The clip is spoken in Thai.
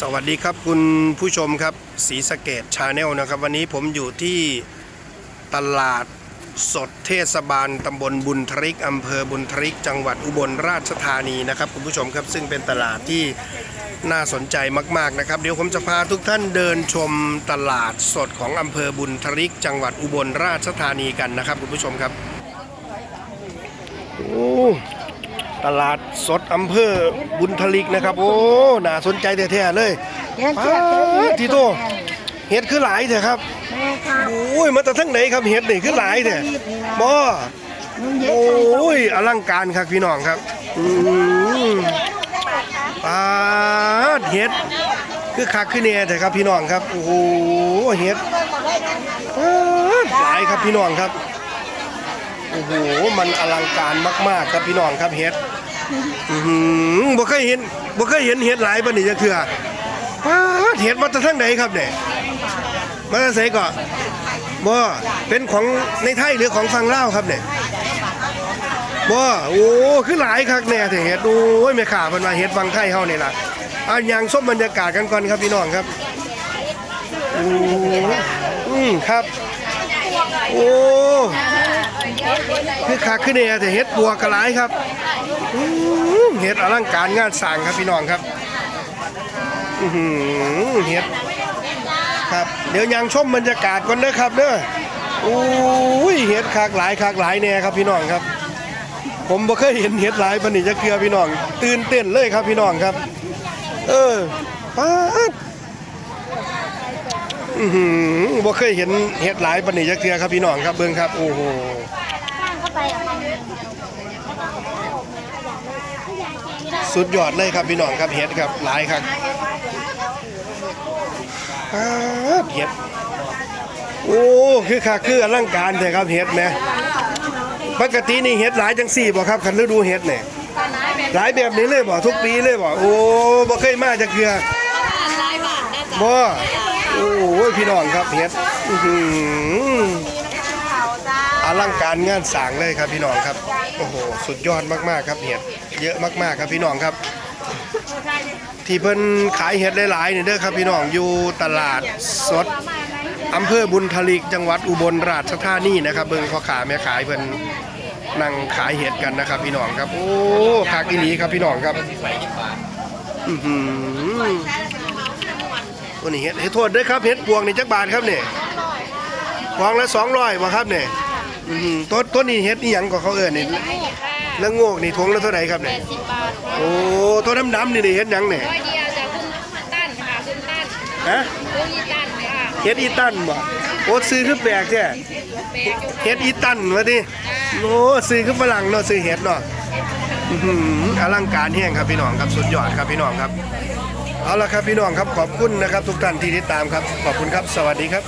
สวัสดีครับคุณผู้ชมครับสีสะเกตชาแนลนะครับ วันนี้ผมอยู่ที่ตลาดสดเทศบาลตำบลบุญทริกอำเภอบุญทริก จังหวัดอุบลราชธานีนะครับคุณผู้ชมครับซึ่งเป็นตลาดที่น่าสนใจมาก ๆนะครับ เดี๋ยวผมจะพาทุกท่านเดินชมตลาดสดของอำเภอบุญทริก จังหวัดอุบลราชธานีกันนะครับคุณผู้ชมครับโอ้ ตลาดสดอำเภอบุญทริกนะครับ โอ้น่าสนใจแท้ๆเลยเฮ็ดปเสียเฮ็ดาเฮ็ดดทีโตเห็ดคือหลายเถอะครับแม่ค่ะโอ้ยมาแต่ทั้งไหนครับเห็ดนี่คือหลายเถอะบ่มึงเฮ็โอดใส่้ยอลังการครับพี่น้องครับอืมปาดเห็ดคือคักคือแน่เถอะครับพี่น้องครับโอ้โหเห็ดปาดหลายครับพี่น้องครับ โอ้โห มันอลังการมาก ๆ ครับพี่น้องครับเห็ดอือหือบ่เคยเห็นบ่เคยเห็นเห็ดหลายปานนี้จักเทื่อปาดเห็ดมาแต่ทั้งไหนครับเนี่ยมาใส่ก่อนบ่เป็นของในไทยหรือของฝั่งลาวครับเนี่ยบ่โอ้คือหลายคักแน่แต่เฮ็ดโอ้ยแม่ข่าเพิ่นว่าเฮ็ดฝั่งไทยเฮานี่ล่ะอะยังชมบรรยากาศกันก่อนครับพี่น้องครับอ้อืมครับ โอ้คือคักคือแน่แต่เฮ็ดบัวกระหลายครับเฮ็ดอลังการงานสร้างครับพี่น้องครับอือหือเฮ็ดครับเดี๋ยวยังชมบรรยากาศก่อนเด้อครับเด้อโอ้ยเห็ดคากหลายคากหลายแน่ครับพี่น้องครับ ผมบ่เคยเห็นเห็ดหลายปานนี้จะเกลือพี่น้อง ตื่นเต้นเลยครับพี่น้องครับ เออป๊า อือหือบ่เคยเห็นเห็ดหลายปานนี้จะเกลือครับพี่น้องครับเบิ่งครับ โอ้โหข้างเข้าไปอะสุดยอดเลยครับพี่น้องครับเห็ดครับหลายครับป๊าดเห็ดโอ้คือคักคืออลังการแต่ครับเห็ดแหมปกตินี่เห็ดหลายจังสี่บ่ครับคันฤดูเห็ดเนี่ยหลายแบบนี้เลยบ่ทุกปีเลยบ่โอ้บ่เคยมาจากเกือบ่ โอ้ยพี่น้องครับเห็ดอื้อหืออลังการงานสร้างเลยครับพี่น้องครับ โอ้โหสุดยอดมากๆครับเห็ดเยอะมากๆครับพี่น้องครับ ที่เพิ่นขายเห็ดหลายๆนี่เด้อครับพี่น้องอยู่ตลาดสดอำเภอบุญทลิกจังหวัดอุบลราชธานีนะครับเบิ่งพ่อค้าแม่ขายเพิ่นนั่งขายเห็ดกันนะครับ พี่น้องครับ โอ้คักอีหลีครับพี่น้องครับ อือหือ ตัวนี้เห็ดเห็ดโทษเด้อครับเห็ดพวงนี่จักบาทครับเนี่ยพวงละ200บ่ครับเนี่ยอือหือต้นต้นนี้เห็ดอีหยังก็เขาเอิ้นนี่แล้วโงกนี่ทงละเท่าไหร่ครับเนี่ยสิบบาทค่ะโอ้ตัวดำๆนี่ได้เห็ดหยังเนี่ยร้อยเดียวจากคุณตั้นค่ะคุณตั้นฮะคุณอีตั้นค่ะเฮ็ดอีตันบ่โอ้ซื้อคือแปลกแท้แปลกอยู่เฮ็ดอีตันว่าติโอ้ซื้อคือฝรั่งเนาะซื้อเฮ็ดเนาะอื้อหืออลังการแห้งครับพี่น้องครับสุดยอดครับพี่น้องครับ เอาละครับพี่น้องครับขอบคุณนะครับ ทุกท่านที่ติดตามครับ ขอบคุณครับ สวัสดีครับ